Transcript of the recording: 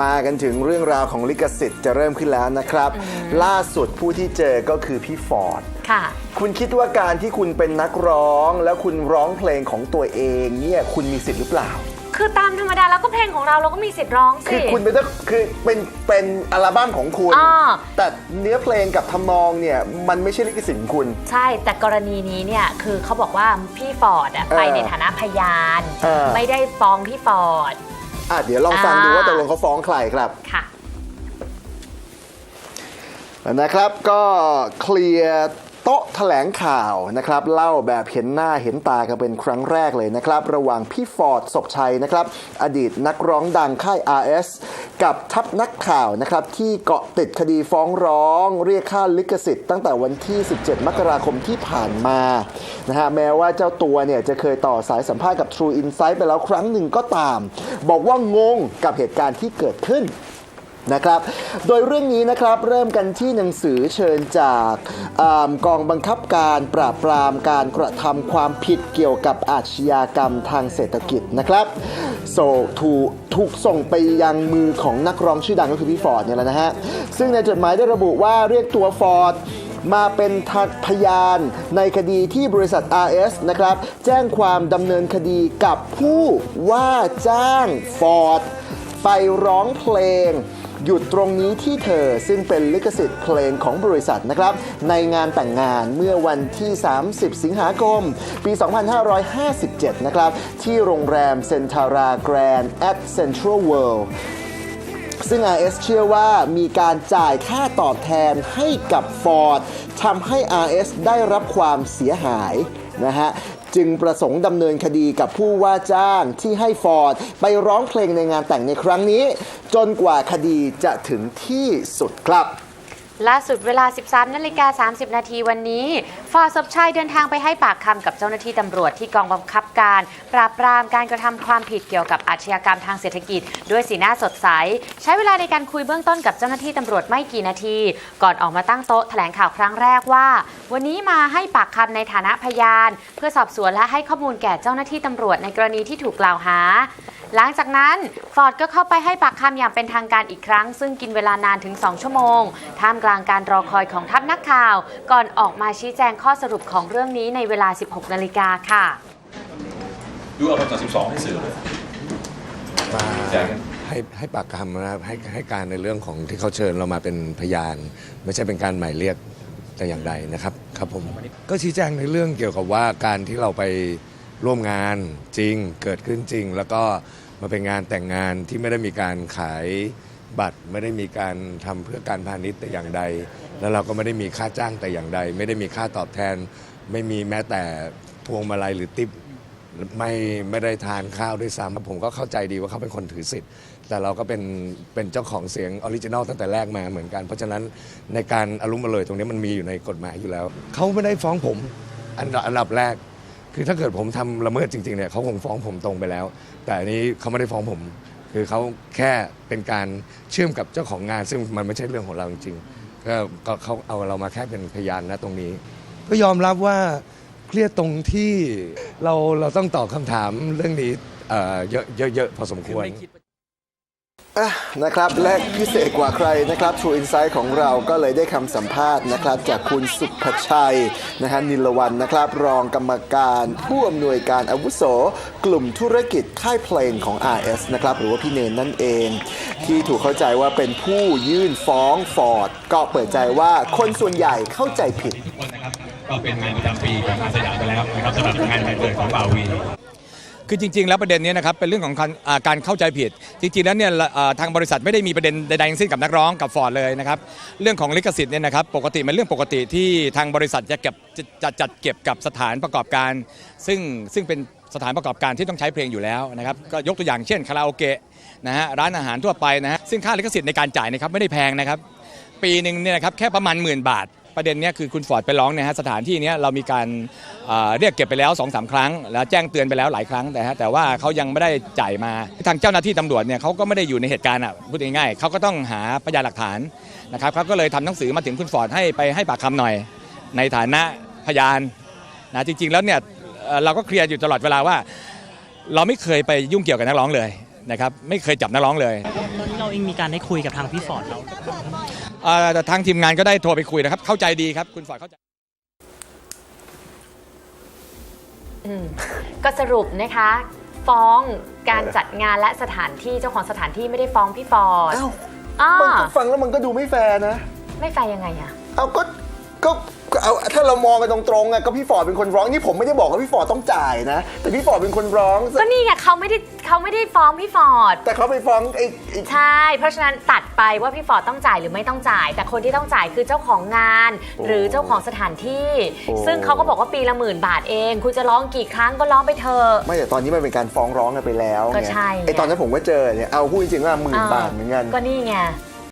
มากันถึงเรื่องราวของลิขสิทธิ์จะเริ่มขึ้นแล้วนะครับ ล่าสุดผู้ที่เจอก็คือพี่ฟอร์ดค่ะ คุณคิดว่าการที่คุณเป็นนักร้อง แล้วคุณร้องเพลงของตัวเองเนี่ยคุณมีสิทธิ์หรือเปล่า คือตามธรรมดาแล้วก็เพลงของเราเราก็มีสิทธิ์ร้องคืสิ อคุณเป็นเจ้าคือเป็นเป็นอัลบั้มของคุณ อ่า แต่เนื้อเพลงกับทำนองเนี่ยมันไม่ใช่ลิขสิทธิ์ของคุณ ใช่แต่กรณีนี้เนี่ยคือเขาบอกว่าพี่ฟอร์ดอะเออไปในฐานะพยาน เออไม่ได้ฟ้องพี่ฟอร์ด อะเดี๋ยวลองฟังดูอ่าว่าตกลงเขาฟ้องใครครับค่ะนะครับก็เคลียร์ โต๊ะแถลงข่าวนะครับเล่าแบบเห็นหน้าเห็นตากันเป็นครั้งแรกเลยนะครับ ระหว่างพี่ฟอร์ดศพชัยนะครับ อดีตนักร้องดังค่าย RS กับทัพนักข่าวนะครับที่เกาะติดคดีฟ้องร้อง เรียกค่าลิขสิทธิ์ตั้งแต่วันที่ 17 มกราคมที่ผ่านมานะฮะแม้ว่าเจ้าตัวเนี่ยจะเคยต่อสายสัมภาษณ์กับ True Insight ไปแล้วครั้งหนึ่งก็ตาม บอกว่างงกับเหตุการณ์ที่เกิดขึ้น นะครับ โดยเรื่องนี้นะครับเริ่มกันที่หนังสือเชิญจากอากองบังคับการปราบปรามการกระทำความผิดเกี่ยวกับอาชญากรรมทางเศรษฐกิจนะครับโซถูกถูกส่งไปยังมือของนักร้องชื่อดังก็คือพี่ฟอร์ดเนี่ยแหละนะฮะ ซึ่งในจดหมายได้ระบุว่าเรียกตัวฟอร์ดมาเป็นทัพยานในคดีที่บริษัท RS นะครับ แจ้งความดำเนินคดีกับผู้ว่าจ้างฟอร์ดไปร้องเพลง หยุดตรงนี้ที่เธอซึ่งเป็นลิขสิทธิ์เพลงของบริษัทนะครับ ในงานแต่งงานเมื่อวันที่ 30 สิงหาคม ปี 2557 นะครับ ที่โรงแรมเซนทาราแกรนด์แอดเซ็นทรัลเวิลด์ซึ่ง RS เชื่อว่ามีการจ่ายค่าตอบแทนให้กับ Ford ทำให้ RS ได้รับความเสียหายนะฮะ จึงประสงค์ดำเนินคดีกับผู้ว่าจ้างที่ให้ฟอร์ดไปร้องเพลงในงานแต่งในครั้งนี้ จนกว่าคดีจะถึงที่สุดครับ ล่าสุดเวลา 13นาฬิกา30 นาทีวันนี้ฟอร์ดศพชัยเดินทางไปให้ปากคำกับเจ้าหน้าที่ตำรวจที่กองบังคับการ ปราบปรามการกระทำความผิดเกี่ยวกับอาชญากรรมทางเศรษฐกิจ ด้วยสีหน้าสดใส ใช้เวลาในการคุยเบื้องต้นกับเจ้าหน้าที่ตำรวจไม่กี่นาที ก่อนออกมาตั้งโต๊ะแถลงข่าวครั้งแรกว่า วันนี้มาให้ปากคำในฐานะพยาน เพื่อสอบสวนและให้ข้อมูลแก่เจ้าหน้าที่ตำรวจในกรณีที่ถูกกล่าวหา หลังจากนั้นฟอร์ดก็เข้าไปให้ปากคำอย่างเป็นทางการอีกครั้ง ซึ่งกินเวลานานถึง 2 ชั่วโมง ท่ามกลางการรอคอยของทัพนักข่าว ก่อนออกมาชี้แจงข้อสรุปของเรื่องนี้ในเวลา 16 นาฬิกาค่ะ ดูเอามาจาก12 ให้สื่อเลยมาแจ้งให้ให้ปากคำนะครับให้ให้การในเรื่องของที่เขาเชิญเรามาเป็นพยาน ไม่ใช่เป็นการหมายเรียกแต่อย่างใดนะครับครับผมก็ชี้แจงในเรื่องเกี่ยวกับว่าการที่เราไป ร่วมงานจริงเกิดขึ้นจริง แล้วก็มาเป็นงานแต่งงานที่ไม่ได้มีการขายบัตรไม่ได้มีการทำเพื่อการพาณิชย์แต่อย่างใด แล้วเราก็ไม่ได้มีค่าจ้างแต่อย่างใด ไม่ได้มีค่าตอบแทน ไม่มีแม้แต่พวงมาลัยหรือติปไม่ไม่ได้ทานข้าวด้วยซ้ำผมก็เข้าใจดีว่าเขาเป็นคนถือสิทธิ์ แต่เราก็เป็นเป็นเจ้าของเสียงออริจินอลตั้งแต่แรกมาเหมือนกัน เพราะฉะนั้นในการอารมณ์เลยตรงนี้มันมีอยู่ในกฎหมายอยู่แล้ว เขาไม่ได้ฟ้องผมอันดับอันดับแรก คือถ้าเกิดผมทำละเมิดจริงๆเนี่ยเขาคงฟ้องผมตรงไปแล้ว แต่อันนี้เขาไม่ได้ฟ้องผม คือเขาแค่เป็นการเชื่อมกับเจ้าของงาน ซึ่งมันไม่ใช่เรื่องของเราจริงๆก็ก็เขาเอาเรามาแค่เป็นพยานนะตรงนี้ ก็ยอมรับว่าเครียดตรงที่เราเราต้องตอบคำถามเรื่องนี้เอ่อเยอะเยอะเยอะพอสมควรอะ นะครับและพิเศษกว่าใครนะครับ True Insight ของเราก็เลยได้คำสัมภาษณ์นะครับ จากคุณสุภชัยนะฮะนิลวันนะครับ รองกรรมการผู้อำนวยการอาวุโส กลุ่มธุรกิจค่ายเพลงของ RS นะครับ หรือว่าพี่เนนนั่นเอง ที่ถูกเข้าใจว่าเป็นผู้ยื่นฟ้องฟอร์ดก็เปิดใจว่าคนส่วนใหญ่เข้าใจผิดคนนะครับก็เป็นงานประจำปีของอาสยามไปแล้วนะครับสำหรับงานวันเกิดของบาวี คือจริง ๆ แล้วประเด็นนี้นะครับเป็นเรื่องของการอ่าการเข้าใจผิด จริง ๆ แล้วเนี่ยอ่าทางบริษัทไม่ได้มีประเด็นใดๆทั้งสิ้นกับนักร้องกับฟอร์ดเลยนะครับเรื่องของลิขสิทธิ์เนี่ยนะครับปกติเป็นเรื่องปกติที่ทางบริษัทจะเก็บจะจะจัดเก็บกับสถานประกอบการ ซึ่งซึ่งเป็นสถานประกอบการที่ต้องใช้เพลงอยู่แล้วนะครับก็ยกตัวอย่างเช่นคาราโอเกะนะฮะร้านอาหารทั่วไปนะฮะซึ่งค่าลิขสิทธิ์ในการจ่ายนะครับไม่ได้แพงนะครับปีหนึ่งเนี่ยนะครับแค่ประมาณหมื่นบาท ประเด็นนี้คือคุณฟอร์ดไปร้องเนี่ยฮะสถานที่นี้เรามีการเรียกเก็บไปแล้ว2อสาครั้ง แล้วแจ้งเตือนไปแล้วหลายครั้งแต่ฮะแต่ว่าเขายังไม่ได้จ่ายมาทางเจ้าหน้าที่ตำรวจเนี่ยเขาก็ไม่ได้อยู่ในเหตุการณ์อะพูดง่ายๆเขาก็ต้องหาพยานหลักฐานนะครับเขาก็เลยทำหนังสือมาถึงคุณฟอร์ดให้ไปให้ปากคำหน่อย ในฐานะพยานนะจริงๆแล้วเนี่ยเราก็เคลียร์อยู่ตลอดเวลาว่า เราไม่เคยไปยุ่งเกี่ยวกับนักร้องเลยนะครับไม่เคยจับนักร้องเลยตอนนี้เราเองมีการได้คุยกับทางพี่ฟอร์ดแล้วเอ่อ แต่ทางทีมงานก็ได้โทรไปคุยนะครับ เข้าใจดีครับ คุณฟอร์ดเข้าใจอืมก็สรุปนะคะ ฟ้องการจัดงานและสถานที่เจ้าของสถานที่ไม่ได้ฟ้องพี่ฟอร์ดเอ้าอ้ามันก็ฟังแล้วมันก็ดูไม่แฟร์นะ ไม่แฟร์ยังไงอะเอาก็ก็ก็ เอาถ้าเรามองกันตรงๆอะก็พี่ฟอร์ดเป็นคนร้องนี่ผมไม่ได้บอกว่าพี่ฟอร์ดต้องจ่ายนะ แต่พี่ฟอร์ดเป็นคนร้อง ก็นี่ไงเขาไม่ได้เขาไม่ได้ฟ้องพี่ฟอร์ด แต่เขาไปฟ้องไอ้ไอ้ใช่ เพราะฉะนั้นตัดไปว่าพี่ฟอร์ดต้องจ่ายหรือไม่ต้องจ่าย แต่คนที่ต้องจ่ายคือเจ้าของงาน หรือเจ้าของสถานที่ ซึ่งเขาก็บอกว่าปีละหมื่นบาทเอง คุณจะร้องกี่ครั้งก็ร้องไปเถอะไม่แต่ตอนนี้มันเป็นการฟ้องร้องกันไปแล้วก็ไงใช่ไง ไอ้ตอนนั้นผมก็เจอเนี่ยเอาพูดจริงๆว่าหมื่นบาทเหมือนกัน ก็นี่ไง